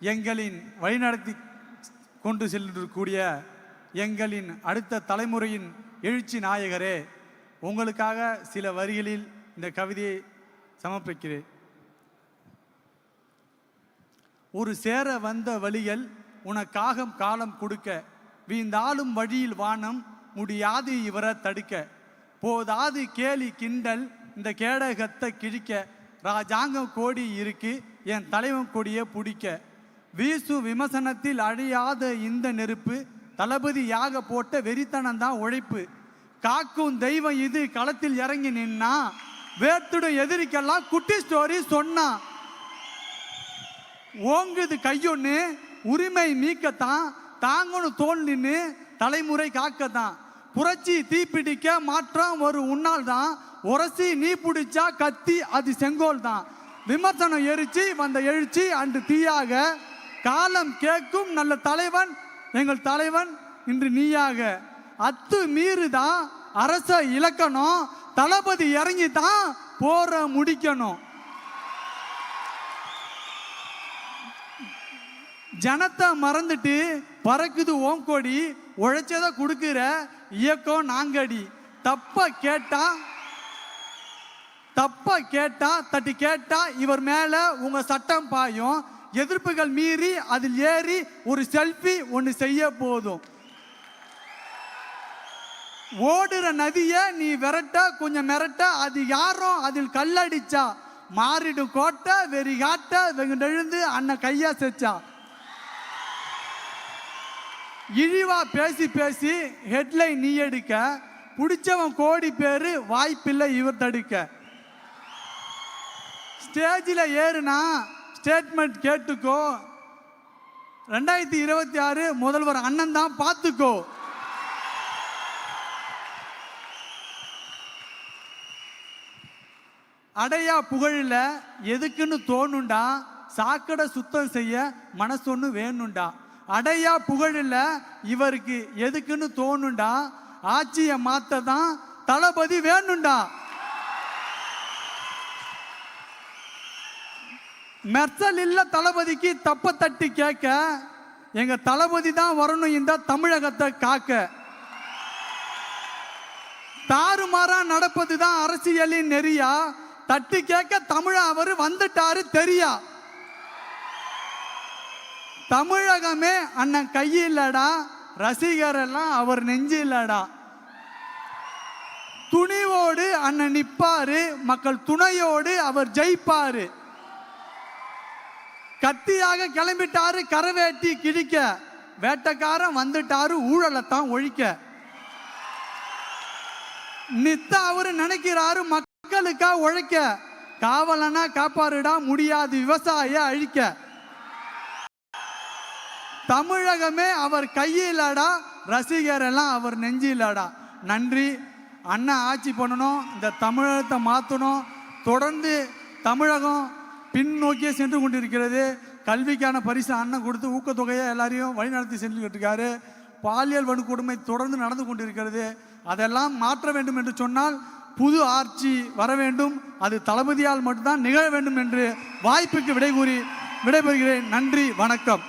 எங்களின் வழிநடத்தி கொண்டு செல்லக்கூடிய எங்களின் அடுத்த தலைமுறையின் எழுச்சி நாயகரே உங்களுக்காக சில வரிகளில் இந்த கவிதையை சமர்ப்பிக்கிறேன். ஒரு சேர வந்த வழிகள் உனக்காக காலம் கொடுக்க வீந்தாலும் வழியில் வானம் முடியாது இவரை தடுக்க. போதாது கேலி கிண்டல் இந்த கேடகத்தை கிழிக்க ராஜாங்கம் கோடி இருக்கு என் தலைவன் கொடியை பிடிக்க. வீசு விமர்சனத்தில் அழியாத இந்த நெருப்பு தளபதியாக போட்ட வெறித்தனம் தான் உழைப்பு. காக்கும் தெய்வம் இது களத்தில் இறங்கி நின்னா வேர்த்துடும் எதிரிக்கெல்லாம் குட்டி ஸ்டோரி சொன்னான் ஓங்குது கையொன்னு உரிமை மீக்கத்தான் தாங்கணும் தோல் நின்று தலைமுறை காக்கத்தான். புரட்சி தீப்பிடிக்க மாற்றம் ஒரு உன்னால் தான் உரசி நீ பிடிச்சா கத்தி அது செங்கோல் தான் விமர்சனம் எரிச்சு வந்த எழுச்சி அன்று தீயாக காலம் கேட்கும் நல்ல தலைவன் எங்கள் தலைவன் இன்று நீயாக. அத்து மீறுதான் அரச இலக்கணம் தளபதி இறங்கி தான் போற முடிக்கணும். ஜனத்தை மறந்துட்டு பறக்குது ஓங்கோடி உழைச்சதை கொடுக்குற இயக்கம் நாங்கடி. தப்ப கேட்டா தப்ப கேட்டா தட்டி கேட்டா இவர் மேல உங்க சட்டம் பாயும். எதிர்ப்புகள் மீறி அதில் ஏறி ஒரு செல்ஃபி ஒன்று செய்ய போதும். ஓடுற நதியை நீ விரட்ட கொஞ்சம் மிரட்ட அது யாரும் அதில் கல்லடிச்சா. மாறிடும் கோட்டை வெறி காட்ட வெகுண்டெழுந்து அண்ணன் கையா செச்சா. இழிவா பேசி பேசி ஹெட்லைன் நீ எடுக்க. பிடிச்சவன் கோடி பேர் வாய்ப்பில்லை இவர் தடுக்க. ஸ்டேஜில் ஏறுனா ஸ்டேட்மெண்ட் கேட்டுக்கோ. ரெண்டாயிரத்தி இருபத்தி ஆறு முதல்வர் அண்ணன் தான் பார்த்துக்கோ. அடையா புகழில் எதுக்குன்னு தோணுண்டா? சாக்கடை சுத்தம் செய்ய மனசொன்னு வேணுண்டா. அடையா புகழில் இவருக்கு எதுக்குன்னு தோணுண்டா? ஆட்சியை மாத்த தான் தளபதி வேணுண்டா. மெர்சல் இல்ல தளபதிக்கு தப்ப தட்டி கேட்க எங்க தளபதி தான் வரணும் இந்த தமிழகத்தை காக்க. தாறுமாறா நடப்பது தான் அரசியலின் நெறியா? தட்டி கேட்க தமிழ அவர் வந்துட்டாரு தெரியா? தமிழகமே அண்ணன் கையில்லடா ரசிகர் எல்லாம் அவர் நெஞ்சு இல்லடா துணிவோடு அண்ணன் நிப்பாரு மக்கள் துணையோடு அவர் ஜெயிப்பாரு. கத்தியாக கிளம்பிட்டாரு கரவேட்டி கிழிக்க. வேட்டக்காரன் வந்துட்டாரு ஊழலைத்தான் ஒழிக்க. நித்த அவரு நினைக்கிறாரு மக்களுக்கா உழைக்க. காவலனா காப்பாருடா முடியாது விவசாய அழிக்க. தமிழகமே அவர் கையிலடா ரசிகர் எல்லாம் அவர் நெஞ்சிலடா. நன்றி. அண்ணன் ஆட்சி பண்ணணும் இந்த தமிழகத்தை மாற்றணும் தொடர்ந்து தமிழகம் பின்னோக்கியே சென்று கொண்டிருக்கிறது. கல்விக்கான பரிசு அண்ணன் கொடுத்து ஊக்கத்தொகையை எல்லாரையும் வழிநடத்தி சென்று இருக்காரு பாலியல் வன்கொடுமை தொடர்ந்து நடந்து கொண்டிருக்கிறது. அதெல்லாம் மாற்ற வேண்டும் என்று சொன்னால் புது ஆட்சி வர வேண்டும். அது தளபதியால் மட்டும்தான் நிகழ வேண்டும் என்று வாய்ப்புக்கு விடை கூறி விடைபெறுகிறேன். நன்றி வணக்கம்.